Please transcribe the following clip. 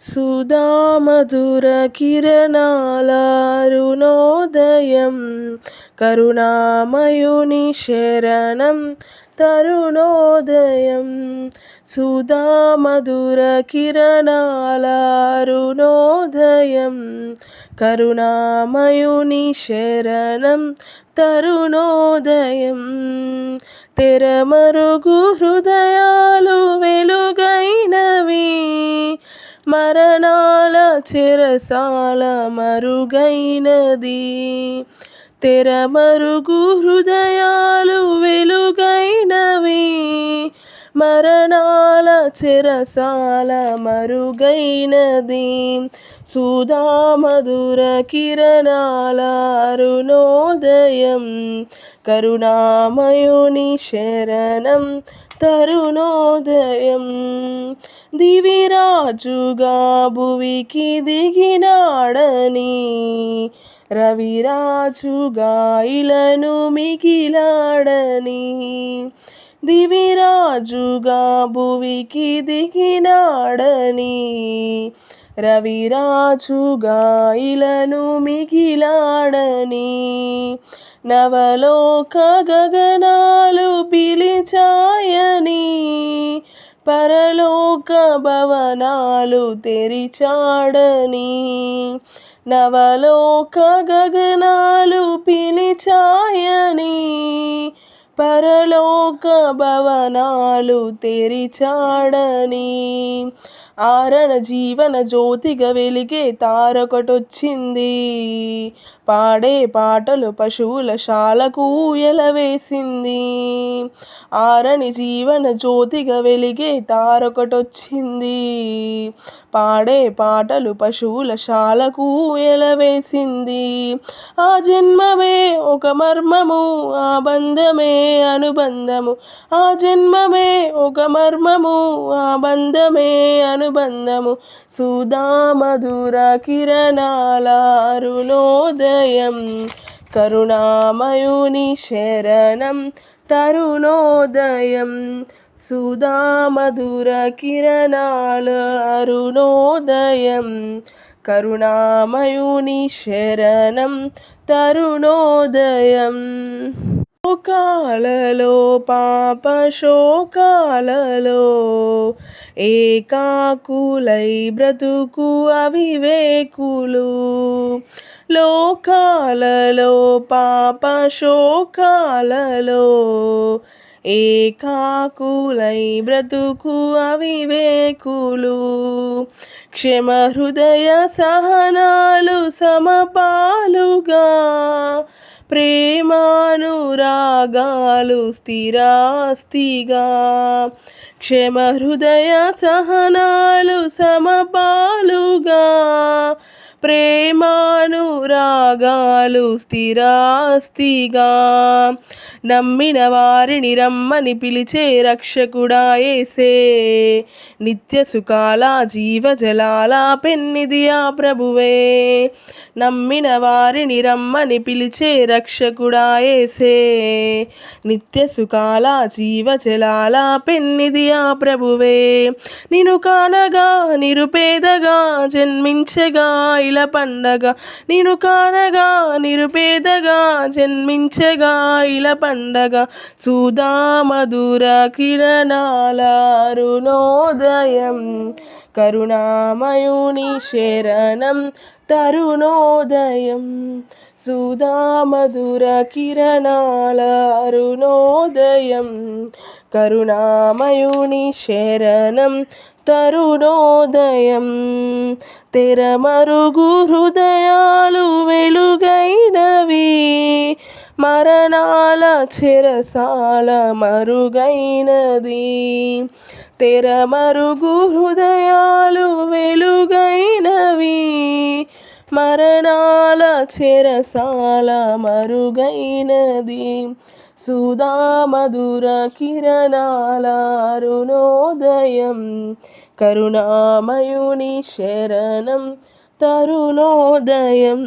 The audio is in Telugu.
సుధామధుర సుధామధురకిరణాలారుణోదయం కరుణామయుని శరణం తరుణోదయం. సుధామధుర సుధామధురకిరణాలారుణోదయం కరుణామయుని శరణం తరుణోదయం. తెరమరుగు హృదయాలు చెరసాల మరుగైనది. తెరమరుగు హృదయాలు వెలుగైనవి. మరణాల చెరసాల మరుగైనది. సుధామధుర కిరణాల అరుణోదయం. కరుణామయుని శరణం తరుణోదయం. దివిరాజుగా భువికి దిగినాడని. రవిరాజుగా ఇలను మిగిలాడని. దివిరాజుగా భువికి దిగినాడని. రవిరాజుగా ఇలను మిగిలాడని. నవలోక గగనాలు పిలిచాయని. పరలోక భవనాలు తెరిచాడని. నవలోక గగనాలు పిలిచాయని. పరలోక భవనాలు తెరిచాడని ఆరణ జీవన జ్యోతిగా వెలిగే తారొకటొచ్చింది. పాడే పాటలు పశువుల శాలకు ఎలవేసింది. ఆరని జీవన జ్యోతిగా వెలిగే తారొకటొచ్చింది. పాడే పాటలు పశువుల శాలకు ఎలవేసింది. ఆ జన్మమే ఒక మర్మము ఆ బంధమే అనుబంధము. ఆ జన్మమే ఒక మర్మము ఆ బంధమే అను అనుబంధము సుధామధుర కిరణాలరుణోదయం కరుణామయుని శరణం తరుణోదయం. సుధామధుర కిరణాల అరుణోదయం కరుణామయుని శరణం తరుణోదయం. శోకాలలో పాప శోకాలలో ఏకాకులై బ్రతుకు అవివేకులు. లోకాలలో పాప శోకాలలో ఏకాకులై బ్రతుకు అవివేకులు. క్షమ హృదయ సహనాలు సమపాలుగా ప్రేమానురాగాలు స్థిరాస్తిగా. క్షమ హృదయ సహనాలు సమపాలుగా. ప్రేమానురాగాలు స్థిరాస్తిగా. నమ్మిన వారిని రమ్మని పిలిచే రక్షకుడా ఏసే. నిత్య సుఖాల జీవజలాల పెన్నిది ఆ ప్రభువే. నమ్మిన వారిని రమ్మని పిలిచే రక్షకుడా ఏసే. నిత్య సుఖాల జీవజలాల పెన్నిది ఆ ప్రభువే. నిను కానగా నిరుపేదగా జన్మించగా ఇలా పండగ. నేను కానగా నిరుపేదగా జన్మించగా ఇలా పండగ. సుధామధుర కిరణాల అరుణోదయం కరుణామయుని శరణం తరుణోదయం. సుధామధుర కిరణాల అరుణోదయం కరుణామయుని శరణం తరుణోదయం తెరమరుగు హృదయాలు వెలుగైనవి. మరణాల చెరసాల మరుగైనది. తెరమరుగు హృదయాలు వెలుగైనవి. మరణాల చెరసాల మరుగైనది. సుధామధుర కిరణాల అరుణోదయం. కరుణామయుని శరణం తరుణోదయం.